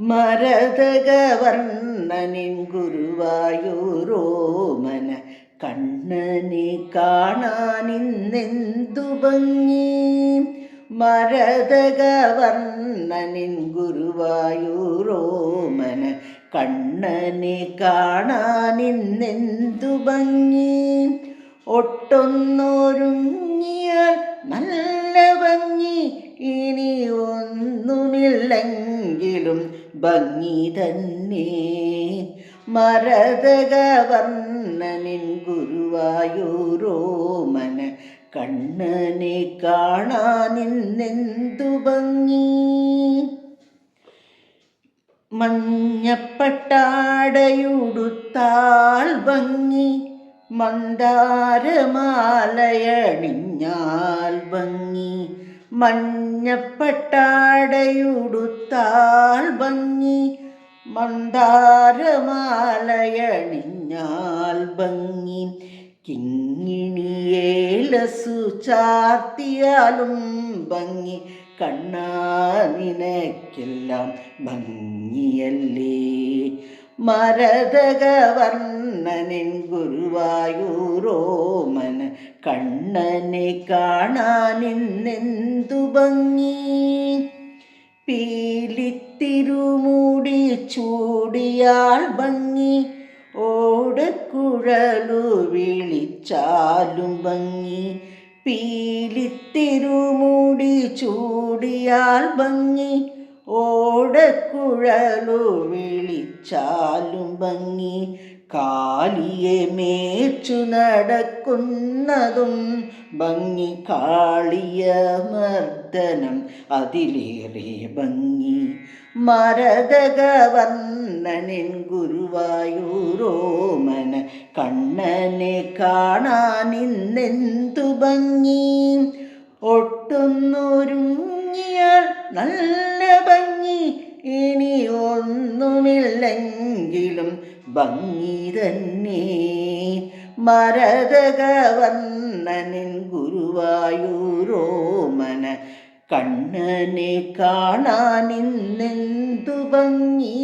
മരതകവർണനിൻ ഗുരുവായൂരോമന കണ്ണനെ കാണാനിന്നെന്തു ഭംഗി? മരതകവർണനിൻ ഗുരുവായൂരോമന കണ്ണനെ കാണാനിന്നെന്തു ഭംഗി? ഒട്ടൊന്നൊരുങ്ങിയാൽ നല്ല ഭംഗി തന്നെ മരതകവർണനിൻ ഗുരുവായൂരോമന കണ്ണനെ കാണാനിന്നെന്തു ഭംഗി. മഞ്ഞപ്പട്ടാടയുടുത്താൽ ഭംഗി. മന്ദാരമാലയണിഞ്ഞാൽ ഭംഗി മഞ്ഞപ്പട്ടാടയുടുത്താൽ ഭംഗി മന്ദാരമാലയണിഞ്ഞാൽ ഭംഗി. കിങ്ങിണിയേലസു ചാർത്തിയാലും ഭംഗി കണ്ണാ നിനക്കെല്ലാം ഭംഗിയല്ലേ? മരതകവർണനിൻ ഗുരുവായൂരോമൻ കണ്ണനെ കാണാനിന്നെന്തു ഭംഗി? പീലിത്തിരുമൂടി ചൂടിയാൽ ഭംഗി ഓടക്കുഴലു വിളിച്ചാലും ഭംഗി. പീലിത്തിരുമൂടി ചൂടിയാൽ ഭംഗി ഓടക്കുഴലു വിളിച്ചാലും ഭംഗി കാലിയെ മേച്ചു നടക്കുന്നതും ഭംഗി കാളിയ മർദ്ദനം അതിലേറെ ഭംഗി. മരതകവർണനിൻ ഗുരുവായൂരോമന കണ്ണനെ കാണാനിന്നെന്തു ഭംഗി? ഒട്ടുന്നൊരുങ്ങിയാൽ നല്ല ഒന്നുമില്ലെങ്കിലും ഭംഗി തന്നെ. മരതകവർണനിൻ ഗുരുവായൂരോമന കണ്ണനെ കാണാനിന്നെന്തു ഭംഗി.